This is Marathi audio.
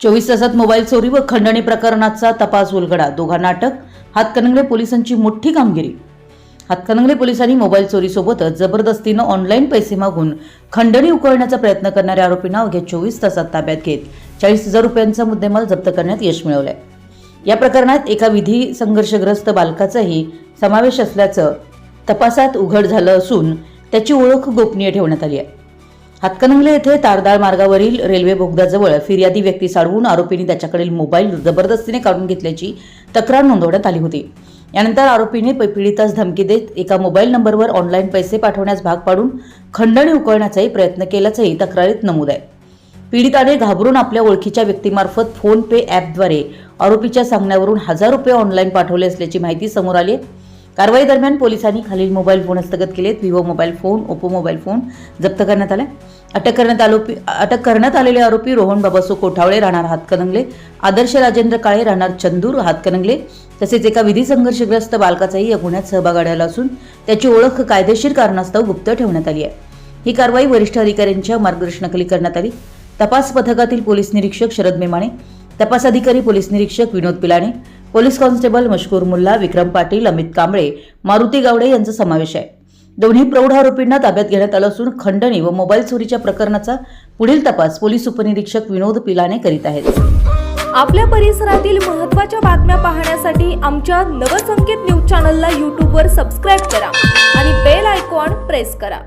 चोवीस तासात मोबाईल चोरी व खंडणी प्रकरणाचा तपास उलगडा. दोघांना अटक. हातकणंगले पोलिसांची मोठी कामगिरी. हातकणंगले पोलिसांनी मोबाईल चोरीसोबतच जबरदस्तीनं ऑनलाईन पैसे मागून खंडणी उकळण्याचा प्रयत्न करणाऱ्या आरोपींना अवघ्या चोवीस तासात ताब्यात घेत चाळीस हजार रुपयांचा मुद्देमाल जप्त करण्यात यश मिळवलंय. या प्रकरणात एका विधी संघर्षग्रस्त बालकाचाही समावेश असल्याचं तपासात उघड झालं असून त्याची ओळख गोपनीय ठेवण्यात आली आहे. हातकणंगले येथे तारदाळ मार्गावरील रेल्वे बोगद्याजवळ फिर्यादी व्यक्ती साडवून आरोपींनी त्याच्याकडील मोबाईल जबरदस्तीने काढून घेतल्याची तक्रार नोंदवण्यात आली होती. यानंतर आरोपीने प- पीडितास धमकी देत एका मोबाईल नंबरवर ऑनलाईन पैसे पाठवण्यास भाग पाडून खंडणी उकळण्याचाही प्रयत्न केल्याचंही तक्रारीत नमूद आहे. पीडिताने घाबरून आपल्या ओळखीच्या व्यक्तीमार्फत फोन पे ॲपद्वारे आरोपीच्या सांगण्यावरून हजार रुपये ऑनलाईन पाठवले असल्याची माहिती समोर आली आहे. कारवाई दरम्यान पोलिसांनी खालील मोबाईल फोन हस्तगत केलेत. Vivo mobile phone Oppo mobile phone जप्त करण्यात आला अटक करण्यात आरोपी अटक करण्यात आलेले आरोपी रोहन बाबासो कोठावळे राहणार हातकणंगले. आदर्श राजेंद्र काळे राहणार चंदूर हातकणंगले. तसेच एका विधी संघर्षग्रस्त बालकाचाही या गुन्ह्यात सहभाग आढळला असून त्याची ओळख कायदेशीर कारणास्तव गुप्त ठेवण्यात आली आहे. ही कारवाई वरिष्ठ अधिकाऱ्यांच्या मार्गदर्शनाखाली करण्यात आली. तपास पथकातील पोलीस निरीक्षक शरद मेमाणे तपास अधिकारी पोलीस निरीक्षक विनोद पिलाणे पोलीस कॉन्स्टेबल मशकूर मुल्ला विक्रम पाटील अमित कांबळे मारुती गावडे यांचा समावेश आहे. दोन्ही प्रौढ आरोपींना ताब्यात घेण्यात आलं असून खंडणी व मोबाईल चोरीच्या प्रकरणाचा पुढील तपास पोलीस उपनिरीक्षक विनोद पिलाने करीत आहेत. आपल्या परिसरातील महत्त्वाच्या बातम्या पाहण्यासाठी आमच्या नवसंकेत न्यूज चॅनलला यूट्यूबवर सबस्क्राईब करा आणि बेल आयकॉन प्रेस करा.